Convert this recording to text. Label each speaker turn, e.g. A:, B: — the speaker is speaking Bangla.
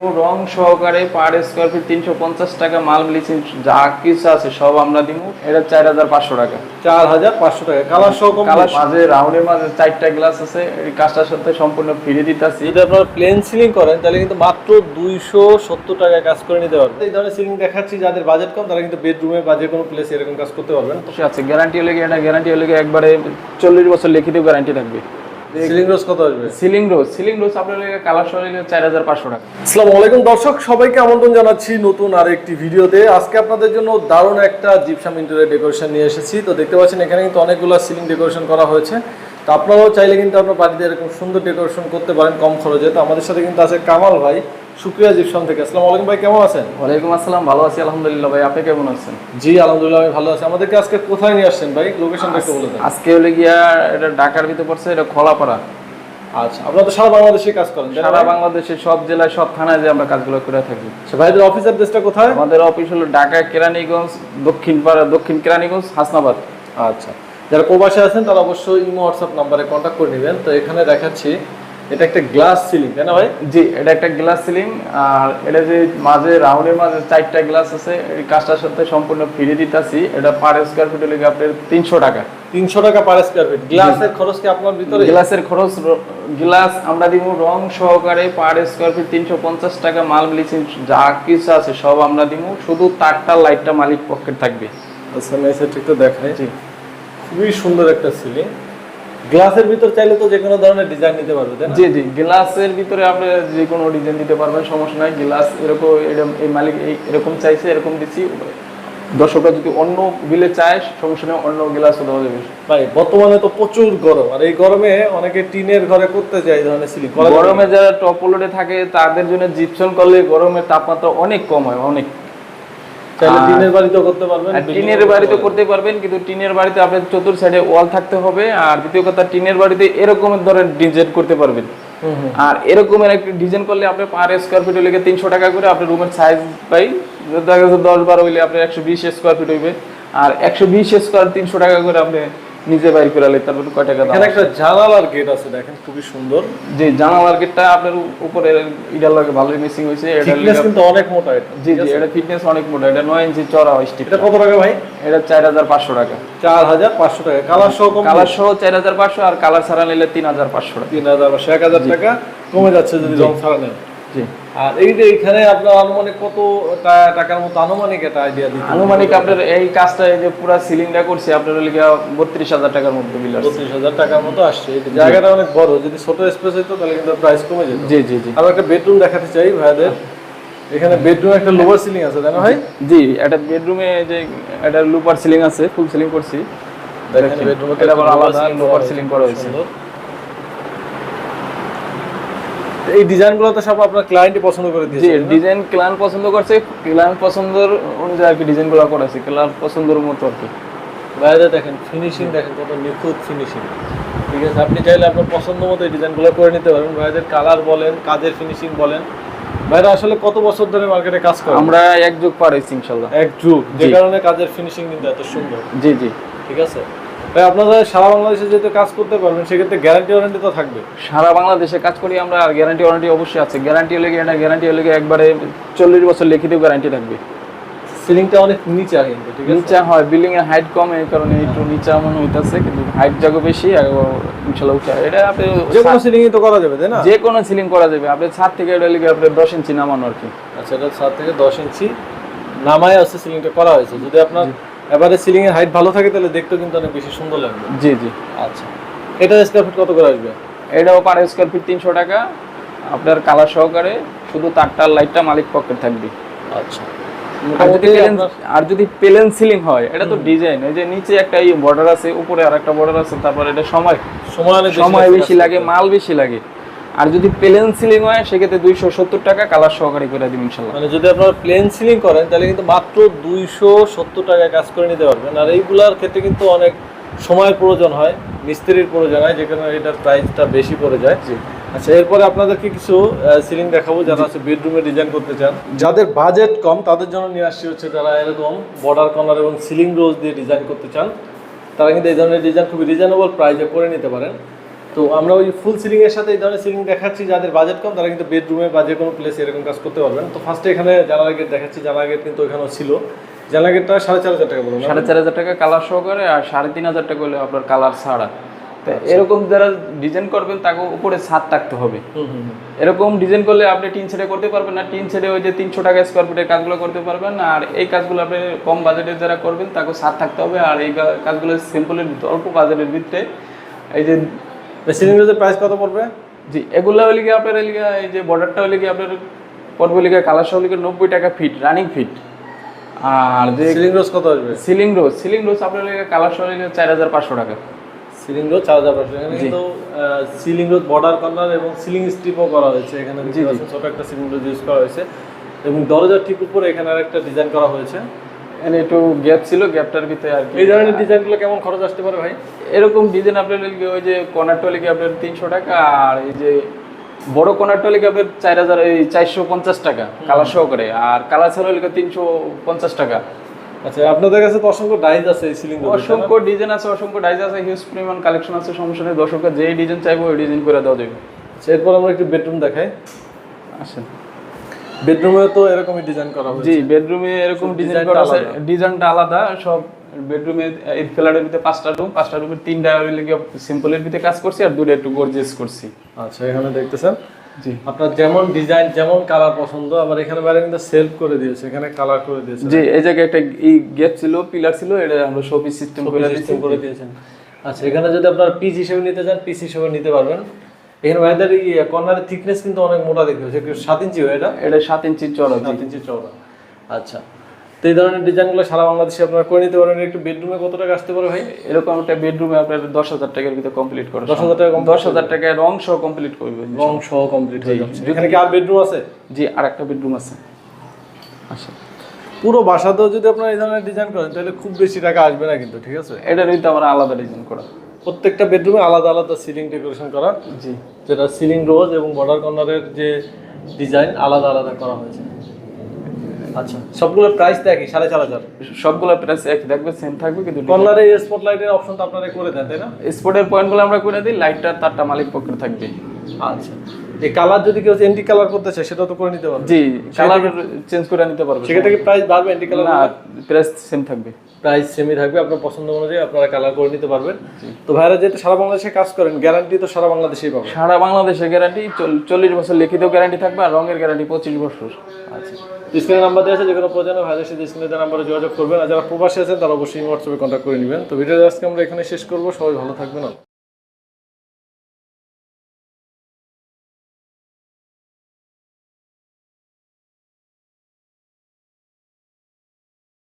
A: রং সহকারে পার স্কোয়ার ফিট তিনশো পঞ্চাশ টাকা মাল ব্লিচিং যা কিছু আছে সব আমরা দিব এটা চার হাজার পাঁচশো টাকা।
B: চার হাজার পাঁচশো টাকা। কালার সহ
A: কালার মাঝে রাউন্ডের মাঝে চারটা গ্লাস আছে। এই কাজটার সাথে সম্পূর্ণ ফিরে দিতেছি।
B: যদি আপনারা প্লেন সিলিং করেন তাহলে কিন্তু মাত্র দুইশো সত্তর টাকায় কাজ করে নিতে পারবেন। এই ধরনের সিলিং দেখাচ্ছি যাদের বাজেট কম তারা কিন্তু বেডরুমে বা যে কোনো প্লেসে এরকম কাজ করতে পারবেন।
A: আছে। গ্যারান্টি হলে এটা গ্যারান্টি হলে একবারে চল্লিশ বছর লিখিত গ্যারান্টি থাকবে।
B: সিলিং রোজ কত আসবে?
A: সিলিং রোজ সিলিং রোজ আপনার কালার সহ চার হাজার পাঁচশো টাকা।
B: আসসালামু আলাইকুম দর্শক সবাইকে আমন্ত্রণ জানাচ্ছি নতুন আরেকটি ভিডিওতে। আজকে আপনাদের জন্য দারুণ একটা জিপসাম ইন্টেরিয়ার ডেকোরেশন নিয়ে এসেছি। তো দেখতে পাচ্ছেন এখানে কিন্তু অনেকগুলো সিলিং ডেকোরেশন করা হয়েছে। তো আপনারাও চাইলে কিন্তু আপনার বাড়িতে এরকম সুন্দর ডেকোরেশন করতে পারেন কম খরচে। তো আমাদের সাথে কিন্তু আছে কামাল ভাই সুপ্রিয়া জিপসাম থেকে। আসসালামু আলাইকুম ভাই কেমন আছেন?
A: ওয়ালাইকুম আসসালাম ভালো আছি আলহামদুলিল্লাহ ভাই। আপনি কেমন আছেন?
B: জি আলহামদুলিল্লাহ আমি ভালো আছি। আমাদেরকে আজকে কোথায় নিয়ে আসছেন ভাই? লোকেশনটা একটু বলে দেন।
A: আজকে হলে গিয়া এটা ঢাকার ভিতরে পড়ছে এটা খোলাপাড়া।
B: আচ্ছা আপনারা তো সারা বাংলাদেশে কাজ করেন
A: সারা
B: ভাই?
A: বাংলাদেশের সব জেলায় সব থানায় যে আমরা কাজগুলো করে থাকি।
B: আচ্ছা, ভাইদের অফিস অ্যাড্রেসটা কোথায়?
A: আমাদের অফিস হলো ঢাকা কেরানীগঞ্জ দক্ষিণ পাড়া দক্ষিণ কেরানীগঞ্জ হাসনাবাদ।
B: আচ্ছা। যারা প্রবাসে আছেন তারা অবশ্যই ইমো হোয়াটসঅ্যাপ নাম্বারে কন্ট্যাক্ট করে নেবেন। তো এখানে দেখাচ্ছি এটা একটা গ্লাস সিলিং তাই না ভাই?
A: জি এটা একটা গ্লাস সিলিং আর এটা যে মাঝে রাউন্ডের মাঝে চারটা গ্লাস আছে এই কাজটার সাথে সম্পূর্ণ ফিরে দিতেছি। এটা পার স্কোয়ার ফিট হলে আপনার তিনশো টাকা।
B: তিনশো টাকা পার স্কোয়ার ফিট গ্লাসের খরচ কি আপনার ভিতরে?
A: গ্লাসের খরচ গ্লাস আমরা দিব রং সহকারে পার স্কোয়ার ফিট তিনশো পঞ্চাশ টাকা মাল ব্লিচিং যা কিছু আছে সব আমরা দিব। শুধু তারটা লাইটটা মালিক পক্ষের থাকবে।
B: আচ্ছা আমি সেটা একটু দেখাই।
A: জি।
B: খুবই সুন্দর একটা সিলিং গ্লাসের ভিতর চাইলে তো যে কোনো ধরনের ডিজাইন নিতে পারবে
A: জি জি গ্লাসের ভিতরে আপনি যে কোনো ডিজাইন দিতে পারবেন সমস্যা নাই। গ্লাস এরকম এই মালিক এরকম চাইছে এরকম দিচ্ছি। দর্শকরা যদি অন্য বিলে চায় সমস্যা নেই অন্য গ্লাসও দেওয়া যাবে।
B: ভাই বর্তমানে তো প্রচুর গরম। আর এই গরমে অনেকে টিনের ঘরে করতে চায় ধরনের সিলিং
A: গরমে যারা টপ লোডে থাকে তাদের জন্য জিপসন করলে গরমের তাপমাত্রা অনেক কম হয় অনেক।
B: টিনের বাড়িতেও করতে পারবেন
A: টিনের বাড়িতে করতে পারবেন কিন্তু টিনের বাড়িতে আপনার চতুর সাইডে ওয়াল থাকতে হবে আর দ্বিতীয় কথা টিনের বাড়িতে এরকম ধরনের ডিজাইন করতে পারবেন। আর এরকমের একটা ডিজাইন করলে আপনি পার স্কোয়ার ফিট হলে তিনশো টাকা করে আপনার রুমের সাইজ পাই দেখা যাচ্ছে দশ বারো হইলে আপনার একশো বিশ স্কোয়ার ফিট হইবে। আর একশো বিশ স্কোয়ার তিনশো টাকা করে আপনি নিজে বাইর করে আলে তারপর কয় টাকা দাম
B: একটা জানালার গেট আছে দেখেন খুবই সুন্দর।
A: যে জানা মার্কেটটা আপনার উপরে ইডার লাগে ভালোই মিসিং হয়েছে। এটা
B: থিকনেস কিন্তু অনেক মোটা এটা।
A: জি জি এটা ফিটনেস অনেক মোটা। এটা নয় ইঞ্চি চড়া স্টিক
B: এটা কত টাকা ভাই?
A: এটা চার হাজার পাঁচশো টাকা।
B: চার হাজার পাঁচশো টাকা। কালার সহ কম
A: কালার সহ চার হাজার পাঁচশো আর কালার ছাড়া নিলে তিন হাজার পাঁচশো টাকা।
B: তিন হাজার পাঁচশো এক হাজার টাকা। কমে যাচ্ছে যদি রং ছাড়া নেন। আর এই যে এখানে আপনার আনুমানিক কত টাকার মতো আনুমানিক একটা আইডিয়া দিতে
A: আনুমানিক আপনার এই কাজটা এই যে পুরা সিলিংটা করছে আপনার লিখে বত্রিশ হাজার টাকার মধ্যে বিল আসছে।
B: বত্রিশ হাজার টাকার মতো আসছে। জায়গাটা অনেক বড় যদি ছোট স্পেস হইতো তাহলে কিন্তু প্রাইস কমে যেত।
A: জি জি জি।
B: আমি একটা বেডরুম দেখাতে চাই ভাইদের এখানে বেডরুম একটা লোয়ার সিলিং আছে তাই না ভাই?
A: জি এটা বেডরুমে যে এটা লুপার সিলিং আছে ফুল সিলিং করছি।
B: দেখেন বেডরুমে
A: এটা আলাদা লোপার সিলিং করা হয়েছে।
B: এই ডিজাইনগুলো তো সব আপনার ক্লায়েন্টই পছন্দ করে দিয়েছে না?
A: ডিজাইন ক্লান পছন্দ করছে ক্লান পছন্দের অনুযায়ী আর কি ডিজাইনগুলো করেছে ক্লান পছন্দের মতো আর কি।
B: বাইরে দেখেন ফিনিশিং দেখেন কত নিখুঁত ফিনিশিং ঠিক আছে আপনি চাইলে আপনার পছন্দ মতো এই ডিজাইনগুলো করে নিতে পারেন। ভাইদের কালার বলেন কাজের ফিনিশিং বলেন। ভাইরা আসলে কত বছর ধরে মার্কেটে কাজ করে?
A: আমরা এক যুগ পার হয়েছি ইনশাল্লাহ
B: এক যুগ যে কারণে কাজের ফিনিশিং কিন্তু এত সুন্দর।
A: জি জি।
B: ঠিক আছে? ভাই আপনারা সারা বাংলাদেশে যেহেতু কাজ করতে পারবেন সেক্ষেত্রে গ্যারান্টি ওয়ারেন্টি তো থাকবে।
A: সারা বাংলাদেশে কাজ করি আমরা আর গ্যারান্টি ওয়ারেন্টি অবশ্যই আছে। গ্যারান্টি গিয়ে এটা গ্যারান্টি হলে গিয়ে একবারে চল্লিশ বছর লিখিত গ্যারান্টি থাকবে।
B: সিলিংটা অনেক নিচে কিন্তু ঠিক আছে?
A: নিচা হয় বিল্ডিং এর হাইট কম এই কারণে একটু নিচা মনে হইতাছে কিন্তু হাইট জায়গা বেশি আর ইনশাল্লাহ উঠা এটা আপনি
B: যে কোনো সিলিংই তো করা যাবে তাই না?
A: যে কোনো সিলিং করা যাবে। আপনি ছাদ থেকে এটা লিখে আপনি দশ ইঞ্চি নামানো আর কি।
B: আচ্ছা এটা সাত থেকে দশ ইঞ্চি নামায় আছে সিলিংটা করা হয়েছে। যদি আপনার এবারে সিলিং এর হাইট ভালো থাকে তাহলে দেখতেও কিন্তু অনেক বেশি সুন্দর লাগবে।
A: জি জি।
B: আচ্ছা। এটা স্কোয়ার ফিট কত করে আসবে?
A: এটাও পার স্কোয়ার ফিট তিনশো টাকা। আপনার কালার সহকারে শুধু তারটা লাইটটা মালিক পক্ষের থাকবে।
B: আচ্ছা।
A: আর যদি প্লেন আর যদি প্লেন সিলিং হয় এটা তো ডিজাইন ওই যে নিচে একটা এই বর্ডার আছে উপরে আর একটা বর্ডার আছে তারপর এটা সময়
B: সময়
A: বেশি লাগে মাল বেশি লাগে। আর যদি প্লেন সিলিং হয় সেক্ষেত্রে দুইশো সত্তর টাকা কালার সহকারে করে দিন ইনশাল্লাহ
B: মানে যদি আপনারা প্লেন সিলিং করেন তাহলে কিন্তু মাত্র দুইশো সত্তর টাকায় কাজ করে নিতে পারবেন। আর এইগুলার ক্ষেত্রে কিন্তু অনেক সময়ের প্রয়োজন হয় মিস্ত্রির প্রয়োজন হয় যেখানে এটার প্রাইসটা বেশি পড়ে যায়। আচ্ছা এরপরে আপনাদেরকে কিছু সিলিং দেখাবো যারা আছে বেডরুমে ডিজাইন করতে চান। যাদের বাজেট কম তাদের জন্য নিয়ে আসছি হচ্ছে যারা এরকম বর্ডার কর্নার এবং সিলিং রোজ দিয়ে ডিজাইন করতে চান তারা কিন্তু এই ধরনের ডিজাইন খুবই রিজনেবল প্রাইসে করে নিতে পারেন। তো আমরা ওই ফুল সিলিং এর সাথে এই ধরনের সিলিং দেখাচ্ছি যাদের বাজেট কম তারা কিন্তু বেডরুমে বা যে কোনো প্লেসে এরকম কাজ করতে পারবেন। তো ফার্স্টে এখানে জানালা গেট দেখাচ্ছি জানালা গেট কিন্তু এখানেও ছিল। জানালা গেটটা সাড়ে চার হাজার টাকা বলুন
A: সাড়ে চার হাজার টাকা কালার সহকারে আর সাড়ে তিন হাজার টাকা হলে আপনার কালার ছাড়া। তো এরকম যারা ডিজাইন করবেন তাকে উপরে ছাদ থাকতে হবে। এরকম ডিজাইন করলে আপনি টিন ছেড়ে করতে পারবেন না। টিন ছেড়ে ওই যে তিনশো টাকা স্কোয়ার ফিটের কাজগুলো করতে পারবেন। আর এই কাজগুলো আপনি কম বাজেটে যারা করবেন তাকে ছাদ থাকতে হবে। আর এই কাজগুলো সিম্পলের অল্প বাজেটের ভিতরে এই যে
B: সিলিং রোজের প্রাইস কত পড়বে?
A: জি এগুলো হলে কি আপনার হলে এই যে বর্ডারটা হলে কি আপনার পড়বে হলে গিয়ে কালার সহ হলে নব্বই টাকা ফিট রানিং ফিট আর যে
B: সিলিং রোজ কত আসবে?
A: সিলিং রোজ সিলিং রোজ আপনার হলে কালার সহ হলে চার হাজার পাঁচশো টাকা।
B: সিলিং রোড চার হাজার পাঁচশো এখানে কিন্তু সিলিং রোড বর্ডার কর্নার এবং সিলিং স্ট্রিপও করা হয়েছে। এখানে ছোট একটা সিলিং রোড ইউজ করা হয়েছে। এবং দরজার ঠিক উপরে এখানে আরেকটা ডিজাইন করা হয়েছে।
A: এখানে একটু গ্যাপ ছিল গ্যাপটার ভিতরে আর কি।
B: এই ধরনের ডিজাইনগুলো কেমন খরচ আসতে পারে ভাই?
A: এরকম ডিজাইন আপনার ওই যে কর্নারটা হলে আপনার তিনশো টাকা আর এই যে বড় কর্নারটা হলে আপনার চার হাজার এই চারশো পঞ্চাশ টাকা কালার সহকারে আর কালার ছাড়া হলে তিনশো পঞ্চাশ টাকা।
B: আচ্ছা আপনাদের কাছে তো অসংখ্য ডাইজ আছে এই সিলিং
A: অসংখ্য ডিজাইন আছে অসংখ্য ডাইজ আছে হিউজ পরিমাণ কালেকশন আছে সমস্যা নেই। দর্শকরা যেই ডিজাইন চাইব ওই ডিজাইন করে দেওয়া যাবে
B: এরপর আমরা একটু বেডরুম দেখাই।
A: আসেন।
B: বেডরুমেও তো এরকমই ডিজাইন করা হয়েছে।
A: জি বেডরুমে এরকম ডিজাইন করা আছে ডিজাইনটা আলাদা সব বেডরুমে এই ফ্ল্যাটের ভিতরে পাঁচটা রুম পাঁচটা রুমের তিনটা সিম্পলের ভিতরে কাজ করছি আর দুটো একটু গর্জিয়াস করছি।
B: আচ্ছা এখানে দেখতেছেন?
A: জি।
B: আপনার যেমন ডিজাইন যেমন কালার পছন্দ আবার এখানে বাইরে কিন্তু সেলফ করে দিয়েছে এখানে কালার করে দিয়েছে।
A: জি এই জায়গায় একটা এই গেট ছিল পিলার ছিল এটা আমরা শোপিস সিস্টেম করে দিচ্ছি
B: সিস্টেম করে দিয়েছেন। আচ্ছা এখানে যদি আপনার পিস হিসেবে নিতে চান পিস হিসেবে নিতে পারবেন। এখানে বাইরের কর্নারের থিকনেস কিন্তু অনেক মোটা দেখতে হচ্ছে সাত ইঞ্চি হয় এটা?
A: এটা সাত ইঞ্চি জি
B: সাত ইঞ্চি চওড়া। আচ্ছা। তো এই ধরনের ডিজাইনগুলো সারা বাংলাদেশে আপনারা করে নিতে পারবেন একটু বেডরুমে কত টাকা আসতে পারে ভাই?
A: এরকম একটা বেডরুমে আপনার দশ হাজার টাকার ভিতরে কমপ্লিট করে
B: 10,000 টাকা
A: দশ হাজার টাকায় রং সহ কমপ্লিট করবে
B: রং সহ কমপ্লিট হয়ে যাচ্ছে। এখানে কি আর বেডরুম আছে?
A: জি আর একটা বেডরুম আছে। আচ্ছা।
B: পুরো বাসাতেও যদি আপনারা এই ধরনের ডিজাইন করেন তাহলে খুব বেশি টাকা আসবে না কিন্তু ঠিক আছে?
A: এটার ভিতরে আমরা আলাদা ডিজাইন করা।
B: প্রত্যেকটা বেডরুমে আলাদা আলাদা সিলিং ডেকোরেশন করা।
A: জি।
B: যেটা সিলিং রোজ এবং বর্ডার কর্নারের যে ডিজাইন আলাদা আলাদা করা হয়েছে। আচ্ছা। সবগুলোর প্রাইস দেখি সাড়ে চার হাজার।
A: সবগুলো প্রাইস এক থাকবে সেম থাকবে কিন্তু
B: কর্নারে স্পট লাইটের অপশন তো আপনারা করে দেন তাই না?
A: স্পটের পয়েন্টগুলো আমরা করে দিই লাইটটা তারটা মালিক পক্ষে থাকবে
B: আচ্ছা। এই কালার যদি কেউ এন্টি কালার করতে চায় সেটা তো করে নিতে পারবে।
A: জি কালার চেঞ্জ করে নিতে পারবে
B: সেক্ষেত্রে কি প্রাইস বাড়বে এন্টি কালার
A: না প্রাইস সেম থাকবে।
B: প্রাইস সেমই থাকবে আপনার পছন্দ অনুযায়ী আপনারা কালার করে নিতে পারবেন। তো ভাইরা যেহেতু সারা বাংলাদেশে কাজ করেন গ্যারান্টি তো সারা বাংলাদেশেই পাবেন।
A: সারা বাংলাদেশের গ্যারান্টি চল্লিশ বছর লিখিত গ্যারান্টি থাকবে আর রঙের গ্যারান্টি পঁচিশ বছর
B: আচ্ছা স্ক্রিনে নাম্বার দেওয়া আছে যে কোনো প্রয়োজনে ভাইদের সাথে স্ক্রিনে নাম্বারে যোগাযোগ করবেন। আর যারা প্রবাসী আছেন তারা অবশ্যই হোয়াটসঅ্যাপে কন্ট্যাক্ট করে নেবেন। তো ভিডিও আজকে আমরা এখানে শেষ করব। সবাই ভালো থাকবেন।